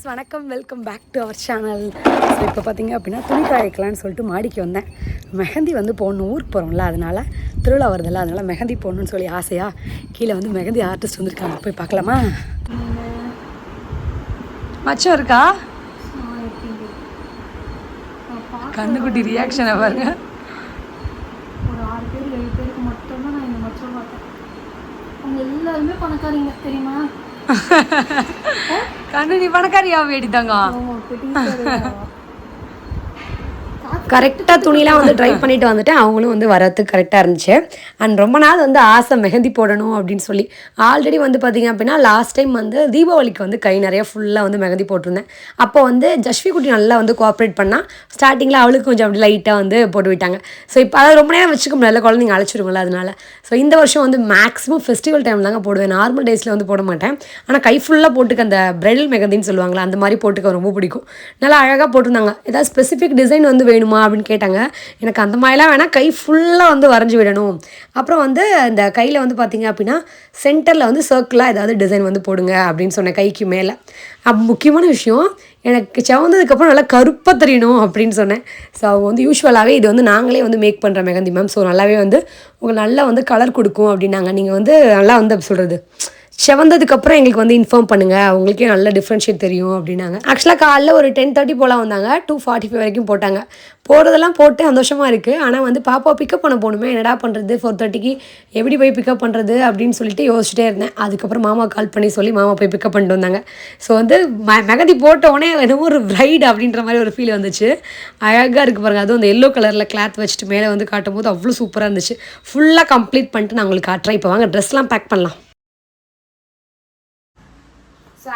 Friends வணக்கம். Welcome back to our channel so இப்போ பார்த்தீங்க அப்படின்னா துணி காய வைக்கலான்னு சொல்லிட்டு மாடிக்கு வந்தேன். மெஹந்தி வந்து போடணும் ஊருக்கு போகிறோம்ல அதனால் திருவிழா வருதுல்ல அதனால் மெஹந்தி போடணும்னு சொல்லி ஆசையாக கீழே வந்து மெஹந்தி ஆர்டிஸ்ட் வந்திருக்காங்க. போய் பார்க்கலாமா? மச்சம் இருக்கா? கண்ணுக்குட்டி ரியாக்ஷனை பாருங்க ஒரு ஆறு பேர் ஏழு பேருக்கு மட்டும்தான் நான் இந்த மச்சம் பார்த்தேன் அவங்க எல்லாருமே பணக்காரிங்க தெரியுமா? கண்ணு நீ பணக்காரியா அவங்க பெட்டிங் கரெக்டாக துணிலாம் வந்து ட்ரை பண்ணிட்டு வந்துட்டேன். அவங்களும் வந்து வரத்துக்கு கரெக்டாக இருந்துச்சு. அண்ட் ரொம்ப நாள் வந்து ஆசை மெஹந்தி போடணும் அப்படின்னு சொல்லி. ஆல்ரெடி வந்து பார்த்தீங்க அப்படின்னா லாஸ்ட் டைம் வந்து தீபாவளிக்கு வந்து கை நிறைய ஃபுல்லாக வந்து மெஹந்தி போட்டிருந்தேன். அப்போ வந்து ஜஸ்வி குட்டி நல்லா வந்து கோஆப்ரேட் பண்ணால் ஸ்டார்டிங்கில் அவளுக்கு கொஞ்சம் அப்படி லைட்டாக வந்து போட்டு விட்டாங்க. ஸோ இப்போ அதை ரொம்ப நேரம் வச்சுக்க முடியல. குழந்தைங்க அழைச்சிருங்களா அதனால. ஸோ இந்த வருஷம் வந்து மேக்ஸிமம் ஃபெஸ்டிவல் டைம் தாங்க போடுவேன். நார்மல் டேஸில் வந்து போட மாட்டேன். ஆனால் கை ஃபுல்லாக போட்டுக்க அந்த பிரைடல் மெகந்தின்னு சொல்லுவாங்களா அந்த மாதிரி போட்டுக்க ரொம்ப பிடிக்கும். நல்லா அழகாக போட்டிருந்தாங்க. ஏதாவது ஸ்பெசிஃபிக் டிசைன் வந்து வேணுமா? அப்படின்னு கேட்டாங்க. எனக்கு அந்த மாதிரிலாம் வேணால் கை ஃபுல்லாக வந்து வரைஞ்சி விடணும். அப்புறம் வந்து இந்த கையில் வந்து பார்த்தீங்க அப்படின்னா சென்டரில் வந்து சர்க்கிளாக ஏதாவது டிசைன் வந்து போடுங்க அப்படின்னு சொன்னேன் கைக்கு மேலே. அப்போ முக்கியமான விஷயம் எனக்கு செவந்ததுக்கப்புறம் நல்லா கருப்பாக தெரியணும் அப்படின்னு சொன்னேன். ஸோ அவங்க வந்து யூஸ்வலாகவே இது வந்து நாங்களே வந்து மேக் பண்ணுற மெகந்தி மேம் ஸோ நல்லாவே வந்து உங்களுக்கு நல்லா வந்து கலர் கொடுக்கும் அப்படின்னாங்க. நீங்கள் வந்து நல்லா வந்து அப்படி சொல்கிறது செவந்ததுக்கப்புறம் எங்களுக்கு வந்து இன்ஃபார்ம் பண்ணுங்கள் உங்களுக்கே நல்ல டிஃப்ரென்ஷியேட் தெரியும் அப்படின்னாங்க. ஆக்சுவலாக காலைல ஒரு டென் தேர்ட்டி போல் வந்தாங்க. டூ ஃபார்ட்டி ஃபைவ் வரைக்கும் போட்டாங்க. போகிறதெல்லாம் போட்டு சந்தோஷமாக இருக்குது ஆனால் வந்து பாப்பா பிக்கப் பண்ண போகணுமே. என்னடா பண்ணுறது ஃபோர் தேர்ட்டிக்கு எப்படி போய் பிக்கப் பண்ணுறது அப்படின்னு சொல்லிட்டு யோசிச்சுட்டே இருந்தேன். அதுக்கப்புறம் மாமா கால் பண்ணி சொல்லி மாமா போய் பிக்கப் பண்ணிட்டு வந்தாங்க. ஸோ வந்து ம மெகந்தி போட்ட உடனே என்னமோ ஒரு பிரைட் அப்படின்ற மாதிரி ஒரு ஃபீல் வந்துச்சு. அழகாக இருக்குது பாருங்கள் அதுவும் அந்த எல்லோ கலரில் கிளாத் வச்சுட்டு மேலே வந்து காட்டும் போது அவ்வளோ சூப்பராக இருந்துச்சு. ஃபுல்லாக கம்ப்ளீட் பண்ணிட்டு நான் உங்களுக்கு காட்டுறேன். இப்போ வாங்க ட்ரெஸ்லாம் பேக் பண்ணலாம்.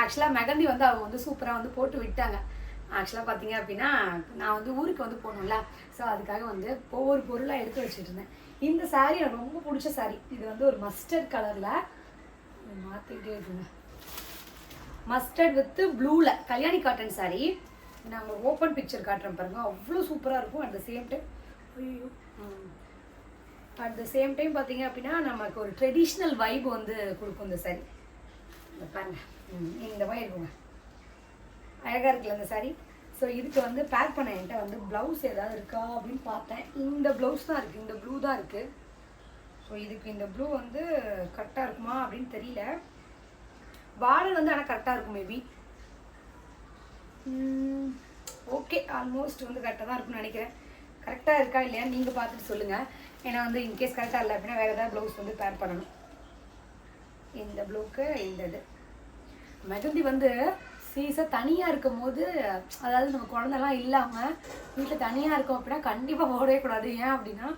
ஆக்சுவலாக மெகந்தி வந்து அவங்க வந்து சூப்பராக வந்து போட்டு விட்டாங்க. ஆக்சுவலாக பார்த்தீங்க அப்படின்னா நான் வந்து ஊருக்கு வந்து போகணும்ல. ஸோ அதுக்காக வந்து ஒவ்வொரு பொருளாக எடுத்து வச்சுட்டு இருந்தேன். இந்த சாரீ எனக்கு ரொம்ப பிடிச்ச சாரீ இது வந்து ஒரு மஸ்டர்ட் கலரில் மாற்றிக்கிட்டே இருக்குங்க. மஸ்டர்ட் வித்து ப்ளூவில் கல்யாணி காட்டன் saree. நாங்கள் ஓப்பன் பிக்சர் காட்டுறேன் பாருங்க. அவ்வளோ சூப்பராக இருக்கும். அட் த சேம் டைம் ஐயோ. அட் த சேம் டைம் பார்த்தீங்க அப்படின்னா நமக்கு ஒரு ட்ரெடிஷ்னல் வைப் வந்து கொடுக்கும் இந்த saree. இந்த பாருங்க. இந்த மாதிரி இருக்குங்க அழகாக இருக்குல்ல இந்த சாரீ ஸோ இதுக்கு வந்து பேக் பண்ண என்கிட்ட வந்து ப்ளவுஸ் ஏதாவது இருக்கா அப்படின்னு பார்த்தேன். இந்த ப்ளவுஸ் தான் இருக்குது இந்த ப்ளூ தான் இருக்குது ஸோ இதுக்கு இந்த ப்ளூ வந்து கரெக்டாக இருக்குமா அப்படின்னு தெரியல. பார்டர் வந்து ஆனால் கரெக்டாக இருக்கும் மேபி ஓகே ஆல்மோஸ்ட் வந்து கரெக்டாக தான் இருக்கும்னு நினைக்கிறேன். கரெக்டாக இருக்கா இல்லையா நீங்கள் பார்த்துட்டு சொல்லுங்கள் ஏன்னா வந்து இன்கேஸ் கரெக்டாக இல்லை அப்படின்னா வேறு ஏதாவது ப்ளவுஸ் வந்து பேர் பண்ணணும். இந்த ப்ளூக்கு இந்த இது. மெகந்தி வந்து சீஸாக தனியாக இருக்கும் போது அதாவது நம்ம குழந்தெல்லாம் இல்லாமல் வீட்டில் தனியாக இருக்கோம் அப்படின்னா கண்டிப்பாக போடவே கூடாது. ஏன் அப்படின்னா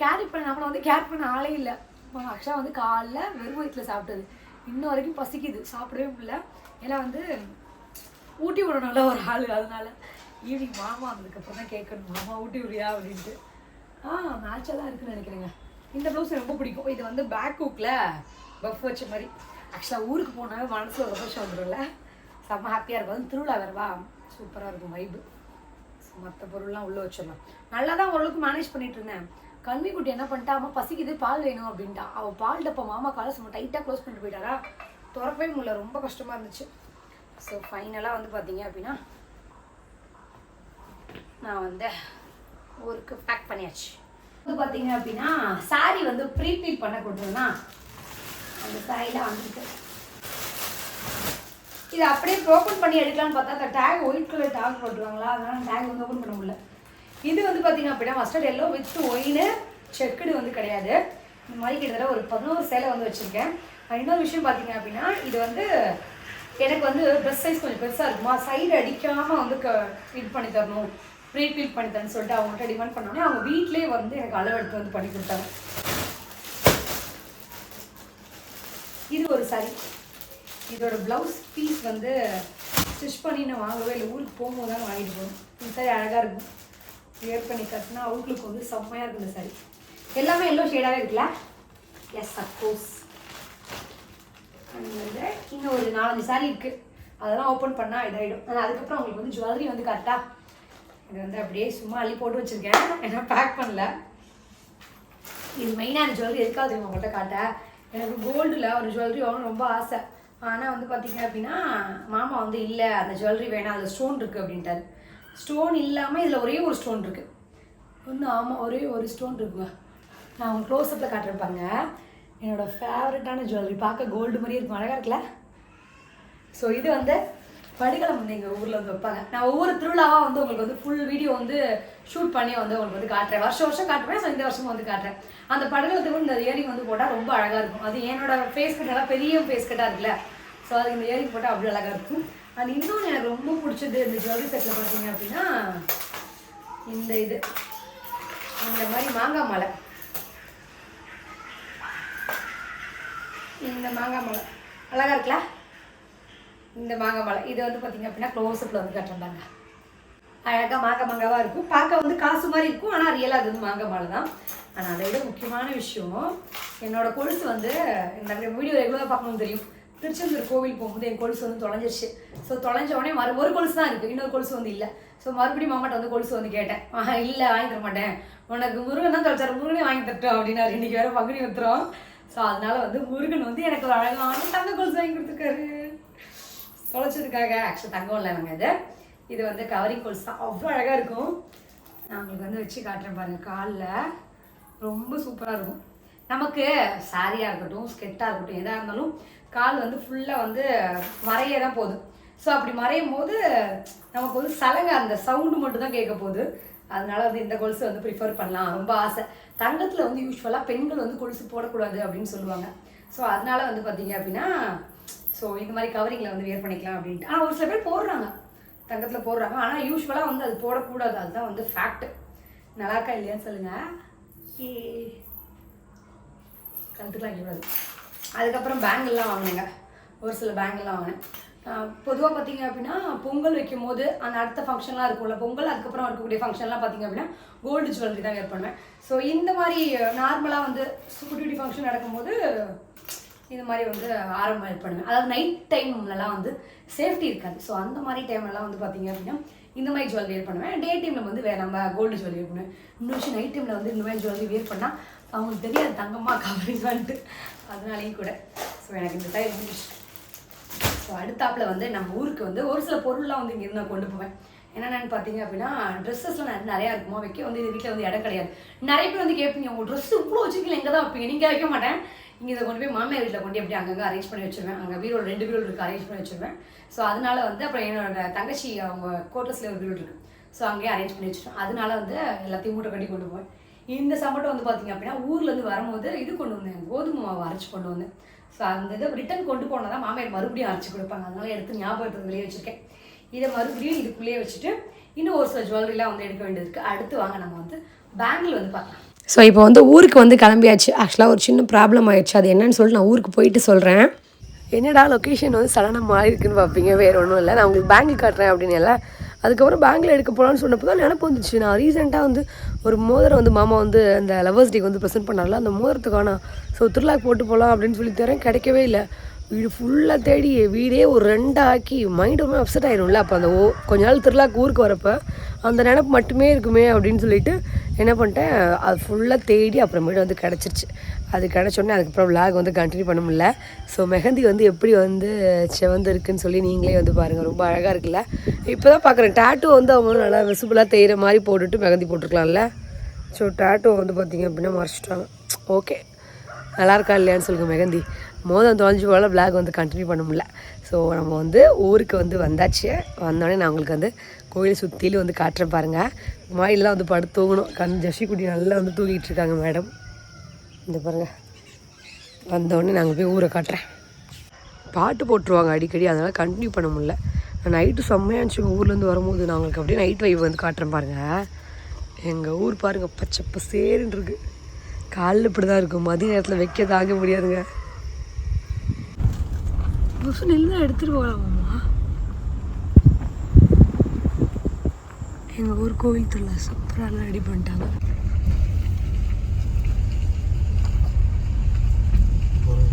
கேரி பண்ண நம்மளை வந்து கேர் பண்ண ஆளே இல்லை. ஆக்சுவலாக வந்து காலைல வெறும் வயிற்றில் சாப்பிட்டது. இன்ன வரைக்கும் பசிக்குது. சாப்பிடவே முடியல. ஏன்னா வந்து ஊட்டி விடணும்ல ஒரு ஆள். அதனால ஈவினிங் மாமா வந்ததுக்கப்புறம் தான் கேட்கணும். மாமா ஊட்டி விடுறியா அப்படின்ட்டு. ஆ மேட்சாக தான் இருக்குன்னு நினைக்கிறேங்க. இந்த ப்ளவுஸ் ரொம்ப பிடிக்கும். இது வந்து பேக் ஹூக்கில் பஃப் வச்ச மாதிரி. ஆக்சுவலாக ஊருக்கு போனாவே மனசில் ஒரு சந்தோஷம் வந்துடும்ல செம்ம ஹாப்பியாக இருக்கும். அதுவும் திருவிழா வருவா. சூப்பராக இருக்கும் வைப்பு மற்ற பொருள்லாம் உள்ளே வச்சிடலாம். நல்லா தான் ஓரளவுக்கு மேனேஜ் பண்ணிட்டு இருந்தேன். கன்னிக்குட்டி என்ன பண்ணிட்டா அம்மா பசிக்குது பால் வேணும் அப்படின்ட்டா. அவள் பால் டப்பா மாமா காலை சும்மா டைட்டாக க்ளோஸ் பண்ணிட்டு போயிட்டாரா? திறக்கவே முடியல. ரொம்ப கஷ்டமாக இருந்துச்சு. ஸோ ஃபைனலாக வந்து பார்த்தீங்க அப்படின்னா நான் வந்து ஊருக்கு பேக் பண்ணியாச்சு. வந்து பார்த்தீங்க அப்படின்னா சாரி வந்து ப்ரீபீல் பண்ண கொடுத்ததுன்னா அந்த சாரியில் வந்துருக்கு இது அப்படியே ஓப்பன் பண்ணி எடுக்கலாம்னு பார்த்தா அந்த டேக் ஒயிட் கலர் டேக் போட்டுருவாங்களா? அதனால் டேக் வந்து ஓப்பன் பண்ண முடியல. இது வந்து பார்த்தீங்க அப்படின்னா mustard yellow with wine checked வந்து கிடையாது. இந்த மாதிரி கிட்டத்தட்ட ஒரு பதினோரு சேலை வந்து வச்சுருக்கேன். இன்னொரு விஷயம் பார்த்தீங்க அப்படின்னா இது வந்து எனக்கு வந்து ட்ரெஸ் சைஸ் கொஞ்சம் பெருசாக இருக்குமா? சைடு அடிக்காமல் வந்து க இது பண்ணி தரணும். ப்ரீ ஃபீல் பண்ணி தரணும்னு சொல்லிட்டு அவங்கள்ட்ட டிமாண்ட் பண்ணோன்னே அவங்க வீட்லேயே வந்து எனக்கு அளவு எடுத்து வந்து பண்ணி கொடுத்தாங்க. இது ஒரு சாரி இதோட ப்ளவுஸ் பீஸ் வந்து ஸ்டிச் பண்ணி நான் வாங்கவே இல்லை. ஊருக்கு போகும்போது தான் வாங்கிட்டு போகணும் இந்த சாரி அழகாக இருக்கும். வியர் பண்ணி கட்டினா அவங்களுக்கு வந்து செம்மையாக இருக்கும் இந்த சாரி எல்லாமே எல்லோ ஷேடாகவே இருக்குல்ல? எஸ் சப்போஸ் வந்து இன்னும் ஒரு நாலஞ்சு சாரி இருக்குது அதெல்லாம் ஓப்பன் பண்ணால் இதாகிடும் ஆனால் அதுக்கப்புறம் உங்களுக்கு வந்து ஜுவல்லரி வந்து கரெக்டாக இது வந்து அப்படியே சும்மா அள்ளி போட்டு வச்சுருக்கேன். ஏன்னா பேக் பண்ணல. இது மெயினாக ஜுவல்லரி எதுக்காக உங்கள்கிட்ட காட்ட? எனக்கு கோல்டில் ஒரு ஜுவல்லரி வாங்கணும் ரொம்ப ஆசை. ஆனால் வந்து பார்த்தீங்க அப்படின்னா மாமா வந்து இல்லை அந்த ஜுவல்லரி வேணாம் அதில் ஸ்டோன் இருக்குது அப்படின்ட்டாரு. ஸ்டோன் இல்லாமல் இதில் ஒரே ஒரு ஸ்டோன் இருக்குது ஒன்று ஆமாம் ஒரே ஒரு ஸ்டோன் இருக்குங்க நான் அவங்க க்ளோஸ்அப்பில் காட்டியிருப்பாங்க என்னோடய ஃபேவரட்டான ஜுவல்லரி பார்க்க கோல்டு மாதிரியே இருக்கும். அழகாக இருக்குல்ல? ஸோ இது வந்து படிக்கலாம் வந்து எங்கள் ஊரில் வந்து வைப்பாங்க. நான் ஒவ்வொரு திருவிழாவாக வந்து உங்களுக்கு வந்து ஃபுல் வீடியோ வந்து ஷூட் பண்ணி வந்து உங்களுக்கு வந்து காட்டுறேன். வருஷம் வருஷம் காட்டுறேன் ஸோ இந்த வருஷமும் வந்து காட்டுறேன். அந்த படகுலத்துக்கு இந்த இயரிங் வந்து போட்டால் ரொம்ப அழகாக இருக்கும். அது என்னோட ஃபேஸ் கட்டெல்லாம் பெரிய ஃபேஸ் கட்டாக இருக்குல்ல. ஸோ அதுக்கு இந்த இயரிங் போட்டால் அவ்வளோ அழகாக இருக்கும். அது இன்னொன்று எனக்கு ரொம்ப பிடிச்சது இந்த ஜுவல்லரி செட்டில் பார்த்தீங்க அப்படின்னா இந்த இது. இந்த மாதிரி மாங்காய் மலை. இந்த மாங்காய் மலை. அழகாக இருக்குல்ல? இந்த மாங்காய் மலை இது வந்து பார்த்தீங்க அப்படின்னா க்ளோஸ்அப்பில் வந்து கட்டுறாங்க அழகாக மாங்காய் மாங்காவாக இருக்கும். பார்க்க வந்து காசு மாதிரி இருக்கும் ஆனால் ரியலாக அது வந்து மாங்காய் மாலை தான். ஆனால் அதை விட முக்கியமான விஷயம் என்னோட கொலுசு வந்து இந்த வீடியோ ரெகுலராக பார்க்கணும்னு தெரியும். திருச்செந்தூர் கோவில் போகும்போது என் கொலுசு வந்து தொலைஞ்சிருச்சு. ஸோ தொலைஞ்ச உடனே மறு ஒரு கொலுசு தான் இருக்குது இன்னொரு கொலுசு வந்து இல்லை. ஸோ மறுபடியும் மாமாட்ட வந்து கொலுசு வந்து கேட்டேன். ஆ இல்லை வாங்கி தர மாட்டேன். உனக்கு முருகன் தான் தொலைச்சார் முருகனே வாங்கி தரட்டும் அப்படின்னாரு. இன்னைக்கு வேறு பங்குனி வந்துடும் ஸோ அதனால வந்து முருகன் வந்து எனக்கு ஒரு அழகான தங்க கொலுசு வாங்கி கொடுத்துருக்காரு. தொலைச்சதுக்காக ஆக்சுவலாக தங்கம் இல்லை நாங்கள் இது. இது வந்து கவரிங் கொல்ஸ் தான் அவ்வளோ அழகாக இருக்கும். நான் உங்களுக்கு வந்து வச்சு காட்டுறேன் பாருங்கள் காலில். ரொம்ப சூப்பராக இருக்கும். நமக்கு சாரியாக இருக்கட்டும் ஸ்கெட்டாக இருக்கட்டும் எதாக இருந்தாலும் கால் வந்து ஃபுல்லாக வந்து மறைய தான் போகுது. ஸோ அப்படி மறையும் போது நமக்கு வந்து சலங்க அந்த சவுண்டு மட்டும் தான் கேட்க போகுது. அதனால வந்து இந்த கொலுசு வந்து ப்ரிஃபர் பண்ணலாம். ரொம்ப ஆசை. தங்கத்தில் வந்து யூஸ்வலாக பெண்கள் வந்து கொலுசு போடக்கூடாது அப்படின்னு சொல்லுவாங்க. ஸோ அதனால வந்து பார்த்தீங்க அப்படின்னா ஸோ இந்த மாதிரி கவரிங்கில் வந்து வியர் பண்ணிக்கலாம் அப்படின்ட்டு. ஆனால் ஒரு சில பேர் போடுறாங்க. தங்கத்தில் போடுறாங்க. ஆனால் யூஸ்வலாக வந்து அது போடக்கூடாது. அதுதான் வந்து ஃபேக்ட் நல்லா இருக்கா இல்லையான்னு சொல்லுங்கள் ஏ. கழுத்துக்கலாம் கூடாது அதுக்கப்புறம் பேங்கிள்லாம் வாங்கினேங்க. ஒரு சில பேங்கிள்லாம் வாங்கினேன். பொதுவாக பார்த்தீங்க அப்படின்னா பொங்கல் வைக்கும் போது அந்த அடுத்த ஃபங்க்ஷன்லாம் இருக்கும்ல. பொங்கல் அதுக்கப்புறம் இருக்கக்கூடிய ஃபங்க்ஷன்லாம் பார்த்தீங்க அப்படின்னா கோல்டு ஜுவல்லரி தான் வேர் பண்ணுவேன். ஸோ இந்த மாதிரி நார்மலாக வந்து குட்டி குட்டி ஃபங்க்ஷன் நடக்கும்போது இது மாதிரி வந்து ஆரம்பம் பண்ணுவேன். அதாவது நைட் டைம்லலாம் வந்து சேஃப்டி இருக்காது. ஸோ அந்த மாதிரி டைம்லலாம் வந்து பார்த்தீங்க அப்படின்னா இந்த மாதிரி ஜுவல் வேர் பண்ணுவேன். டே டைமில் வந்து வேறு நம்ம கோல்டு ஜுவல் வேர் பண்ணுவேன். இன்னும் விஷயம் நைட் டைமில் வந்து இந்த மாதிரி ஜுவல்லரி வேர் பண்ணால் அவங்களுக்கு தெரியாது தங்கமாக கவரிங்கான்ட்டு அதனாலேயும் கூட ஸோ எனக்கு இந்த டைம் இருந்துச்சு ஸோ அடுத்தாப்புல வந்து நம்ம ஊருக்கு வந்து ஒரு சில பொருள்லாம் வந்து இங்கேருந்து நான் கொண்டு போவேன். என்னென்னு பார்த்தீங்க அப்படின்னா ட்ரெஸ்ஸஸ்லாம் நிறைய நிறையா இருக்குமா? வைக்க வந்து இது வீட்டில் வந்து இடம் கிடையாது. நிறைய பேர் வந்து கேட்பீங்க உங்கள் ட்ரெஸ் இவ்வளோ வச்சுருக்கீங்க எங்கே தான் வைப்பீங்க? நீங்கள் வைக்க மாட்டேன். இங்கே இதை கொண்டு போய் மாமியார் வீட்டில் கொண்டு அப்படியே அங்கங்கே அரேஞ்ச் பண்ணி வச்சுருவேன். அங்கே பீரோல் ரெண்டு பீரோல் இருக்குது அரேஞ்ச் பண்ணி வச்சுருவேன். ஸோ அதனால வந்து அப்புறம் என்னோட தங்கச்சி அவங்க கோட்டர்ஸில் ஒரு பீரோல் இருக்குது ஸோ அங்கேயே அரேஞ்ச் பண்ணி வச்சுருவேன். அதனால வந்து எல்லாத்தையும் மூட்டை கட்டி கொண்டு போவேன். இந்த சம்பட்டம் வந்து பார்த்தீங்க அப்படின்னா ஊர்லேருந்து வரும்போது இது கொண்டு வந்தேன். கோதுமை மாவு அரைச்சி கொண்டு வந்தேன். ஸோ அந்த இதை ரிட்டன் கொண்டு போனால் தான் மாமியார் மறுபடியும் அரைச்சி கொடுப்பாங்க. அதனால எடுத்து ஞாபகத்துக்கு வெளியே வச்சுருக்கேன். இதை மறுபடியும் இதுக்குள்ளேயே வச்சுட்டு இன்னும் ஒரு சில ஜுவல்லரிலாம் வந்து எடுக்க வேண்டியது இருக்குது அடுத்து வாங்க நம்ம வந்து பேங்கில் வந்து பார்க்கலாம். ஸோ இப்போ வந்து ஊருக்கு வந்து கிளம்பியாச்சு. ஆக்சுவலாக ஒரு சின்ன ப்ராப்ளம் ஆயிடுச்சு. அது என்னன்னு சொல்லிட்டு நான் ஊருக்கு போயிட்டு சொல்கிறேன் என்னடா லொக்கேஷன் வந்து சடனாக மாறி இருக்குன்னு பார்ப்பீங்க வேறு ஒன்றும் இல்லை. நான் உங்களுக்கு பேங்க் காட்டுறேன் அப்படின்னு இல்லை. அதுக்கப்புறம் பேங்க்கில் எடுக்க போகலான்னு சொன்னப்போ தான் நினப்பு வந்துச்சு. நான் ரீசெண்டாக வந்து ஒரு மோதிரம் வந்து மாமா வந்து அந்த லவர்ஸ் டேக்கு வந்து ப்ரெசென்ட் பண்ணார்ல. அந்த மோதிரத்துக்கான ஸோ திருவிழாக்கு போட்டு போகலாம் அப்படின்னு சொல்லி தரேன். கிடைக்கவே இல்லை. வீடு ஃபுல்லாக தேடி வீடே ஒரு ரெண்டாக்கி மைண்ட் ரொம்ப அப்செட் ஆயிரும்ல. அப்போ அந்த ஓ கொஞ்ச நாள் திருவிழாக்கு ஊருக்கு வரப்போ அந்த நினப்பு மட்டுமே இருக்குமே அப்படின்னு சொல்லிட்டு என்ன பண்ணிட்டேன் அது ஃபுல்லாக தேடி அப்புறமேட்டு வந்து கிடச்சிருச்சு. அது கிடச்சோடனே அதுக்கப்புறம் விலாக் வந்து கண்டினியூ பண்ண முடியல. ஸோ மெஹந்தி வந்து எப்படி வந்து செவந்து இருக்குன்னு சொல்லி நீங்களே வந்து பாருங்கள் ரொம்ப அழகாக இருக்குல்ல? இப்போ தான் பார்க்குறேன் டேட்டூ வந்து அவங்க நல்லா விசிபிளாக தேயிற மாதிரி போட்டுட்டு மெஹந்தி போட்டிருக்கலாம்ல? ஸோ டேட்டூ வந்து பார்த்தீங்க அப்படின்னா மறைச்சிட்டாங்க. ஓகே நல்லா இருக்கா இல்லையான்னு சொல்லுங்கள் மெகந்தி மோதம் தொலைஞ்சு போல பிளாக் வந்து கண்டினியூ பண்ண முடியல. ஸோ நம்ம வந்து ஊருக்கு வந்து வந்தாச்சு. வந்தோடனே நான் உங்களுக்கு வந்து கோயிலை சுற்றிலும் வந்து காட்டுறேன் பாருங்கள் மாயிலெலாம் வந்து படுத்து தூங்கணும். கண் ஜஷிக்குட்டி குட்டி நல்லா வந்து தூங்கிட்டு இருக்காங்க மேடம். இந்த பாருங்கள் வந்தோடனே நாங்கள் போய் ஊரை காட்டுறேன். பாட்டு போட்டுருவாங்க அடிக்கடி. அதனால் கண்டினியூ பண்ண முடியல. நைட்டு செம்மையாக இருந்துச்சு. ஊர்லேருந்து வரும்போது நான் உங்களுக்கு அப்படியே நைட் வைவ் வந்து காட்டுறேன் பாருங்கள் எங்கள் ஊர் பாருங்கள் பச்சை பசேருன்னு இருக்கு. காலில் இப்படி தான் இருக்கும். மதிய நேரத்தில் வைக்க தாங்க முடியாதுங்க. புதுசு நெல் எடுத்துகிட்டு போகலாமா? எங்கள் ஊர் கோவில் திருவிழா சூப்பராக ரெடி பண்ணிட்டாங்க.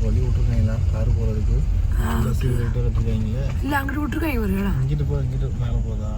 வழி விட்ருக்காங்களா கார் போகிறதுக்கு இல்லை அங்கிட்டு விட்டுருக்காங்க ஒரு இடம் இங்கிட்டு போ இங்கிட்டு மேலே போதா?